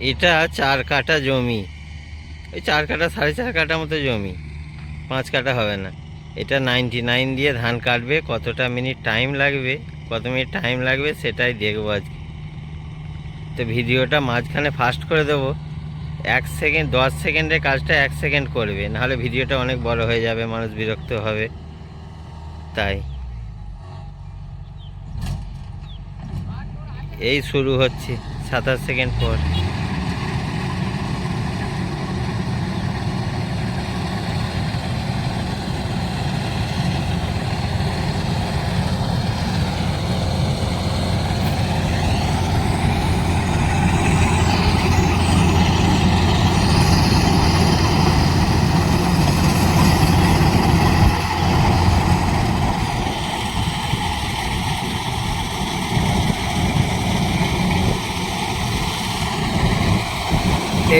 এটা চার কাঠা জমি। এই চার কাঠা, সাড়ে চার কাঠা মতো জমি। পাঁচ কাঠা হবে না। এটা নাইনটি নাইন দিয়ে ধান কাটবে, কতটা মিনিট টাইম লাগবে, কত মিনিট টাইম লাগবে সেটাই দেখব আজকে। তো ভিডিওটা মাঝখানে ফাস্ট করে দেবো। এক সেকেন্ড দশ সেকেন্ডের কাজটা এক সেকেন্ড করবে। নাহলে ভিডিওটা অনেক বড় হয়ে যাবে, মানুষ বিরক্ত হবে। তাই। এই শুরু হচ্ছে, সাতাশ সেকেন্ড পর।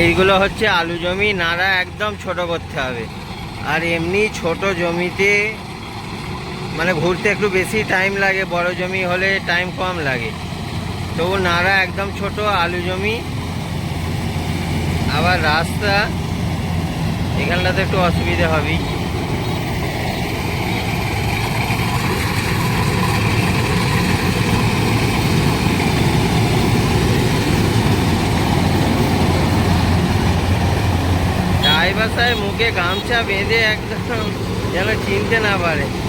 এইগুলো হচ্ছে আলু জমি, নাড়া একদম ছোট করতে হবে। আর এমনি ছোট জমিতে মানে ঘুরতে একটু বেশি টাইম লাগে, বড় জমি হলে টাইম কম লাগে। তবু নাড়া একদম ছোট, আলু জমি। আবার রাস্তা, এখানটাতে একটু অসুবিধা হবেই। সাহেব মুখে গামছা বেঁধে একদম যেন চিনতে না পারে।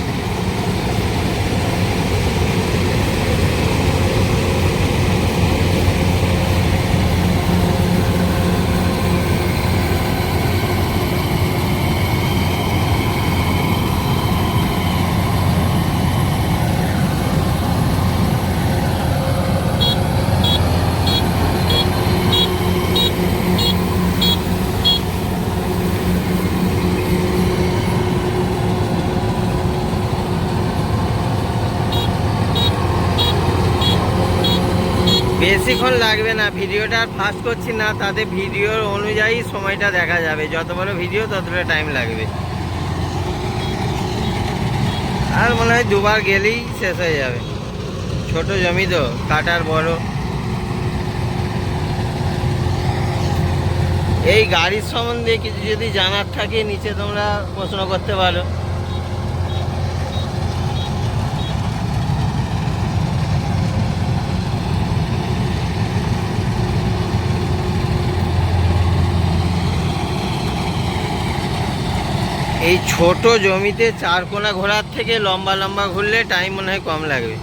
বেশিক্ষণ লাগবে না, ভিডিওটা আর ফাস্ট করছি না, তাতে ভিডিওর অনুযায়ী সময়টা দেখা যাবে। যত বড় ভিডিও ততটা টাইম লাগবে। আর মনে হয় দুবার গেলেই শেষ হয়ে যাবে। ছোট জমি তো, কাটার বড়। এই গাড়ির সম্বন্ধে কিছু যদি জানার থাকে, নিচে তোমরা প্রশ্ন করতে পারো। এই ছোট জমিতে চার কোনা ঘোরার থেকে লম্বা লম্বা ঘুরলে টাইম মনে হয় কম লাগবে।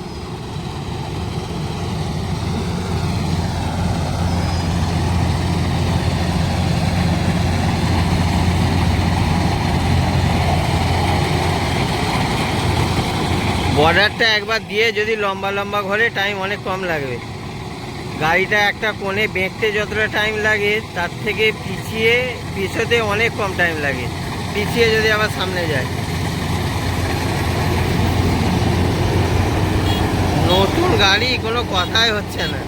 বর্ডারটা একবার দিয়ে যদি লম্বা লম্বা ঘোরে টাইম অনেক কম লাগবে। গাড়িটা একটা কোণে বেঁকতে যতটা টাইম লাগে, তার থেকে পিছিয়ে, পিছোতে অনেক কম টাইম লাগে। পিছিয়ে যদি আবার সামনে যায়। নতুন গাড়ি কোনো কথাই হচ্ছে না।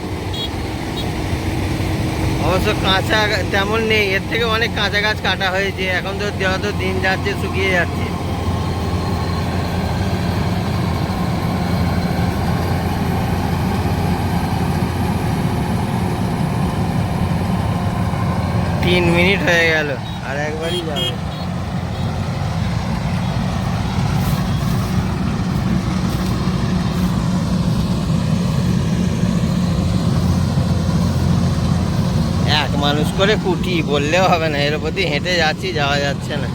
অবশ্য কাঁচা তেমন নেই, এর থেকে অনেক কাঁচা গাছ কাটা হয়েছে, এখন তো যত দিন যাচ্ছে, শুকিয়ে যাচ্ছে। তিন মিনিট হয়ে গেল, আর একবারই যাবে এক মানুষ করে কুটি বললেও হবে না। এর প্রতি হেঁটে যাচ্ছি যাওয়া যাচ্ছে না।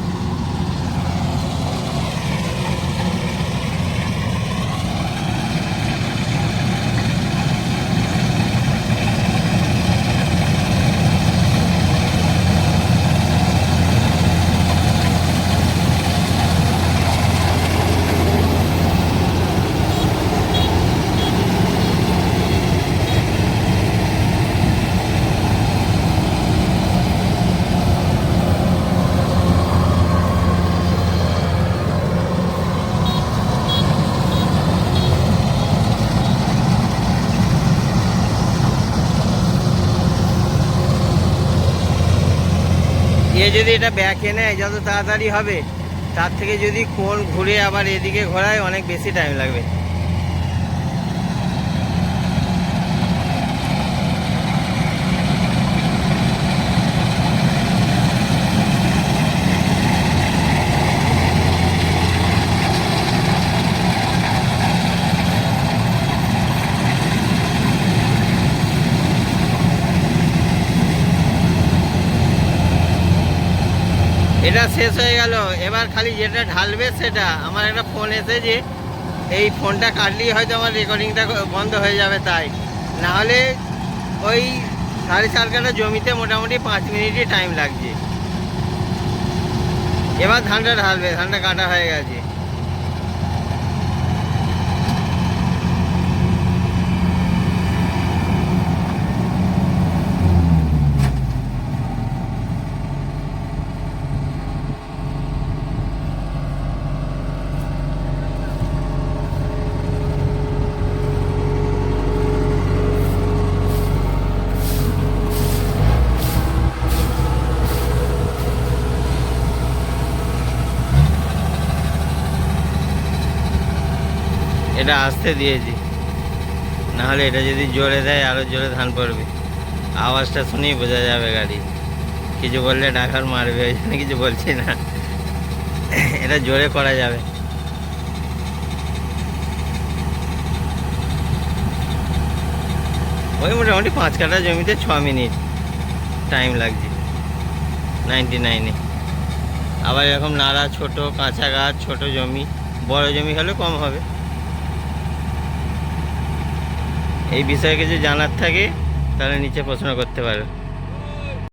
এ যদি এটা ব্যাকে নেয় যত তাড়াতাড়ি হবে, তার থেকে যদি কোন ঘুরে আবার এদিকে ঘোরায়, অনেক বেশি টাইম লাগবে। এটা শেষ হয়ে গেল। এবার খালি যেটা ঢালবে সেটা। আমার একটা ফোন এসেছে। এই ফোনটা কাটলেই হয়তো আমার রেকর্ডিংটা বন্ধ হয়ে যাবে তাই। নাহলে ওই সাড়ে চার কাটা জমিতে মোটামুটি পাঁচ মিনিটই টাইম লাগছে। এবার ধানটা ঢালবে। ধানটা কাটা হয়ে গেছে। এটা আসতে দিয়েছি। নাহলে এটা যদি জোরে দেয় আরও জোরে ধান পড়বে। আওয়াজটা শুনেই বোঝা যাবে গাড়ি। কিছু বললে ডাকার মারবে ওই জন্য কিছু বলছি না। এটা জোরে করা যাবে। ওই মোটামুটি পাঁচ কাঠা জমিতে ছ মিনিট টাইম লাগছে নাইনটি নাইনে আবার এরকম নাড়া ছোট, কাঁচা গাছ, ছোট জমি, বড় জমি হলে কম হবে। এই বিষয়ে কিছু জানার থাকে তাহলে নিচে প্রশ্ন করতে পারো।